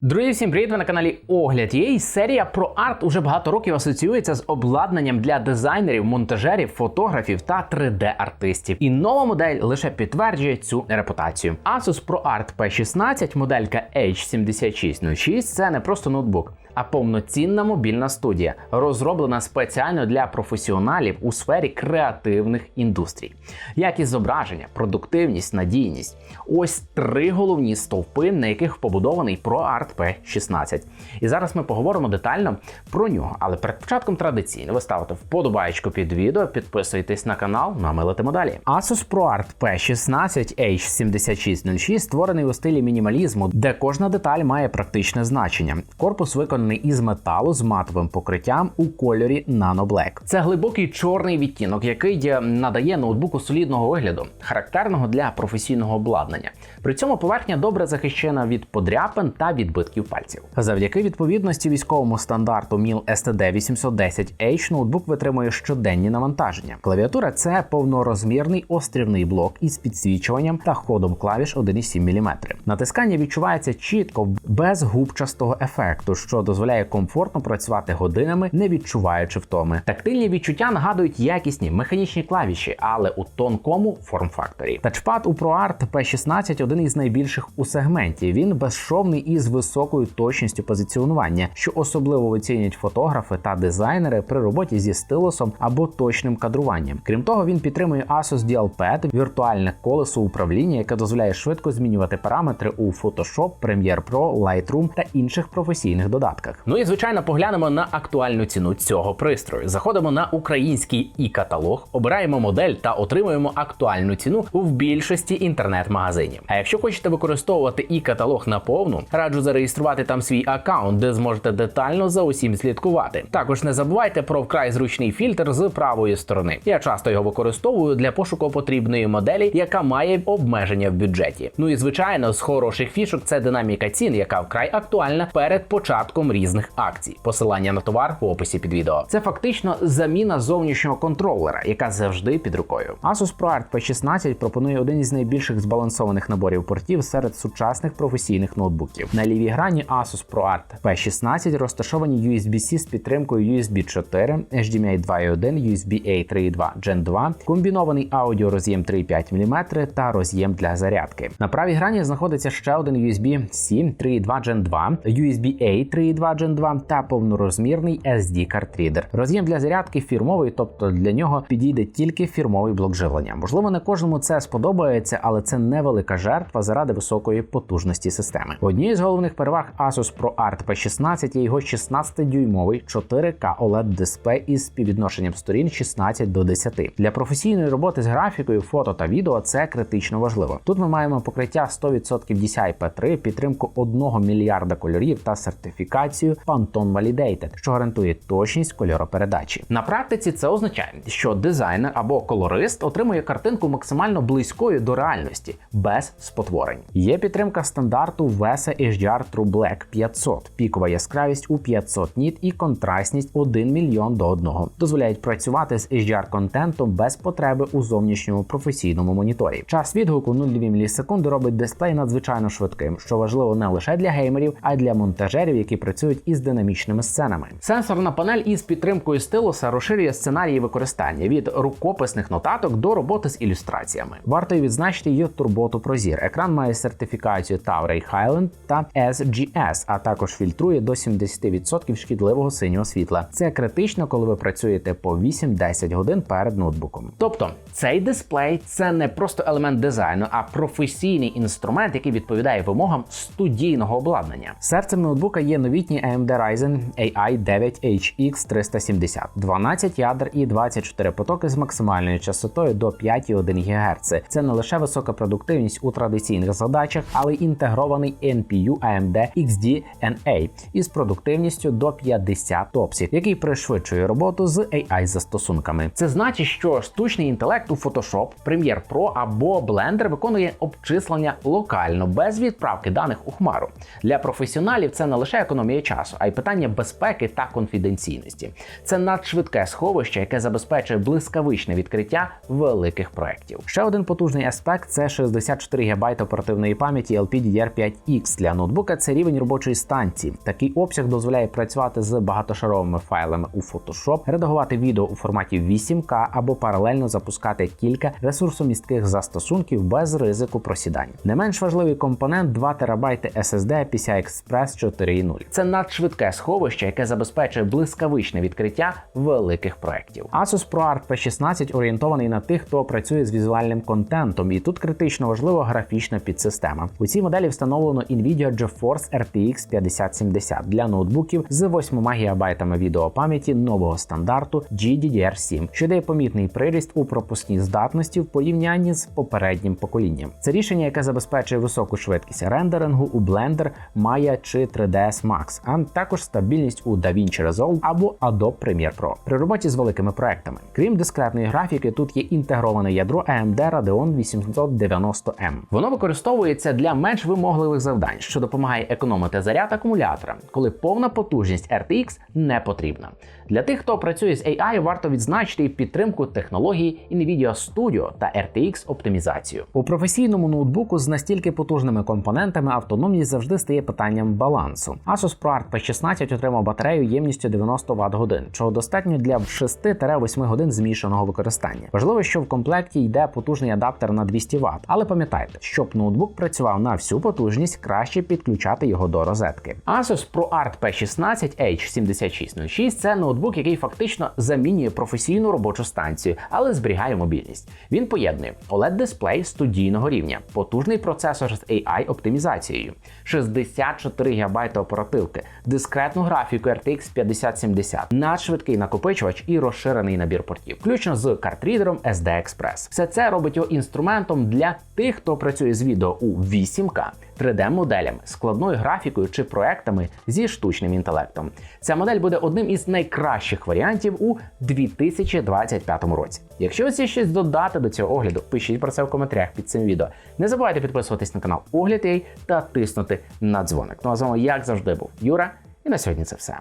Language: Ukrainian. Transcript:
Друзі, всім привіт! Ви на каналі Огляд. Є серія про арт уже багато років асоціюється з обладнанням для дизайнерів, монтажерів, фотографів та 3D-артистів. І нова модель лише підтверджує цю репутацію. Asus ProArt P16, моделька H7606 це не просто ноутбук. А повноцінна мобільна студія, розроблена спеціально для професіоналів у сфері креативних індустрій. Якість зображення, продуктивність, надійність ось три головні стовпи, на яких побудований ProArt P16. І зараз ми поговоримо детально про нього. Але перед початком традиційно ви ставите вподобаєчку під відео, підписуйтесь на канал, ну а ми летимо далі. Asus ProArt P16 H7606 створений у стилі мінімалізму, де кожна деталь має практичне значення. Корпус виконаний із металу з матовим покриттям у кольорі Nano Black. Це глибокий чорний відтінок, який надає ноутбуку солідного вигляду, характерного для професійного обладнання. При цьому поверхня добре захищена від подряпин та відбитків пальців. Завдяки відповідності військовому стандарту MIL STD 810H ноутбук витримує щоденні навантаження. Клавіатура це повнорозмірний острівний блок із підсвічуванням та ходом клавіш 1,7 мм. Натискання відчувається чітко без губчастого ефекту, що дозволяє комфортно працювати годинами, не відчуваючи втоми. Тактильні відчуття нагадують якісні механічні клавіші, але у тонкому форм-факторі. Тачпад у ProArt P16 один із найбільших у сегменті. Він безшовний і з високою точністю позиціонування, що особливо оцінюють фотографи та дизайнери при роботі зі стилусом або точним кадруванням. Крім того, він підтримує Asus DialPad, віртуальне колесо управління, яке дозволяє швидко змінювати параметри у Photoshop, Premiere Pro, Lightroom та інших професійних додатках. Ну і звичайно, поглянемо на актуальну ціну цього пристрою. Заходимо на український і каталог, обираємо модель та отримуємо актуальну ціну в більшості інтернет-магазинів. А якщо хочете використовувати і каталог наповну, раджу зареєструвати там свій аккаунт, де зможете детально за усім слідкувати. Також не забувайте про вкрай зручний фільтр з правої сторони. Я часто його використовую для пошуку потрібної моделі, яка має обмеження в бюджеті. Ну і звичайно, з хороших фішок це динаміка цін, яка вкрай актуальна перед початком різних акцій. Посилання на товар в описі під відео. Це фактично заміна зовнішнього контролера, яка завжди під рукою. Asus ProArt P16 пропонує один із найбільших збалансованих наборів портів серед сучасних професійних ноутбуків. На лівій грані Asus ProArt P16 розташовані USB-C з підтримкою USB 4, HDMI 2.1, USB A 3.2 Gen 2, комбінований аудіороз'єм 3.5 мм та роз'єм для зарядки. На правій грані знаходиться ще один USB-C 3.2 Gen 2, USB A 3.2 Gen 2 та повнорозмірний SD картрідер. Роз'єм для зарядки фірмовий, тобто для нього підійде тільки фірмовий блок живлення. Можливо, не кожному це сподобається, але це невелика жертва заради високої потужності системи. Однією з головних переваг Asus ProArt P16 є його 16-дюймовий 4K OLED дисплей із співвідношенням сторін 16 до 10. Для професійної роботи з графікою, фото та відео це критично важливо. Тут ми маємо покриття 100% DCI-P3, підтримку 1 мільярда кольорів та сертифікацію Pantone Validated, що гарантує точність кольоропередачі. На практиці це означає, що дизайнер або колорист отримує картинку максимально близькою до реальності, без спотворень. Є підтримка стандарту VESA HDR True Black 500, пікова яскравість у 500 ніт і контрастність 1 мільйон до 1. Дозволяють працювати з HDR-контентом без потреби у зовнішньому професійному моніторі. Час відгуку 0,2 мілісекунди робить дисплей надзвичайно швидким, що важливо не лише для геймерів, а й для монтажерів, які працюють із динамічними сценами. Сенсорна панель із підтримкою стилуса розширює сценарії використання від рукописних нотаток до роботи з ілюстраціями. Варто відзначити її турботу прозір. Екран має сертифікацію Tower Highland та SGS, а також фільтрує до 70% шкідливого синього світла. Це критично, коли ви працюєте по 8-10 годин перед ноутбуком. Тобто цей дисплей це не просто елемент дизайну, а професійний інструмент, який відповідає вимогам студійного обладнання. Серцем ноутбука є новітній AMD Ryzen AI 9 HX 370, 12 ядер і 24 потоки з максимальною частотою до 5,1 ГГц. Це не лише висока продуктивність у традиційних задачах, але й інтегрований NPU AMD XDNA із продуктивністю до 50 топсів, який пришвидшує роботу з AI застосунками. Це значить, що штучний інтелект у Photoshop, Premiere Pro або Blender виконує обчислення локально без відправки даних у хмару. Для професіоналів це не лише економія часу, а й питання безпеки та конфіденційності. Це надшвидке сховище, яке забезпечує блискавичне відкриття великих проєктів. Ще один потужний аспект це 64 ГБ оперативної пам'яті LPDDR5X для ноутбука ноутбука це рівень робочої станції. Такий обсяг дозволяє працювати з багатошаровими файлами у Photoshop, редагувати відео у форматі 8К або паралельно запускати кілька ресурсомістких застосунків без ризику просідань. Не менш важливий компонент 2 ТБ SSD PCI Express 4.0. Це надшвидке сховище, яке забезпечує блискавичне відкриття великих проєктів. Asus ProArt P16 орієнтований на тих, хто працює з візуальним контентом, і тут критично важлива графічна підсистема. У цій моделі встановлено Nvidia GeForce RTX 5070 для ноутбуків з 8 ГБ відеопам'яті нового стандарту GDDR7, що дає помітний приріст у пропускній здатності в порівнянні з попереднім поколінням. Це рішення, яке забезпечує високу швидкість рендерингу у Blender, Maya чи 3ds Max, а також стабільність у DaVinci Resolve або Adobe Premiere Pro при роботі з великими проектами. Крім дискретної графіки, тут є інтегроване ядро AMD Radeon 890M. Воно використовується для менш вимогливих завдань, що допомагає економити заряд акумулятора, коли повна потужність RTX не потрібна. Для тих, хто працює з AI, варто відзначити підтримку технології Nvidia Studio та RTX оптимізацію. У професійному ноутбуку з настільки потужними компонентами автономність завжди стає питанням балансу. Asus ProArt P16 отримав батарею ємністю 90 Вт годин, чого достатньо для 6-8 годин змішаного використання. Важливо, що в комплекті йде потужний адаптер на 200 Вт, але пам'ятайте, щоб ноутбук працював на всю потужність, краще підключати його до розетки. Asus ProArt P16 H7606 це ноутбук, який фактично замінює професійну робочу станцію, але зберігає мобільність. Він поєднує oled дисплей студійного рівня, потужний процесор з AI оптимізацією, 64 ГБ оперативки, дискретну графіку RTX 5070, надшвидкий накопичувач і розширений набір портів, включно з картрідером SD Express. Все це робить його інструментом для тих, хто працює з відео у 8К. 3D-моделями, складною графікою чи проектами зі штучним інтелектом. Ця модель буде одним із найкращих варіантів у 2025 році. Якщо є щось додати до цього огляду, пишіть про це в коментарях під цим відео. Не забувайте підписуватись на канал Огляд.ua та тиснути на дзвоник. Ну а з вами, як завжди, був Юра, і на сьогодні це все.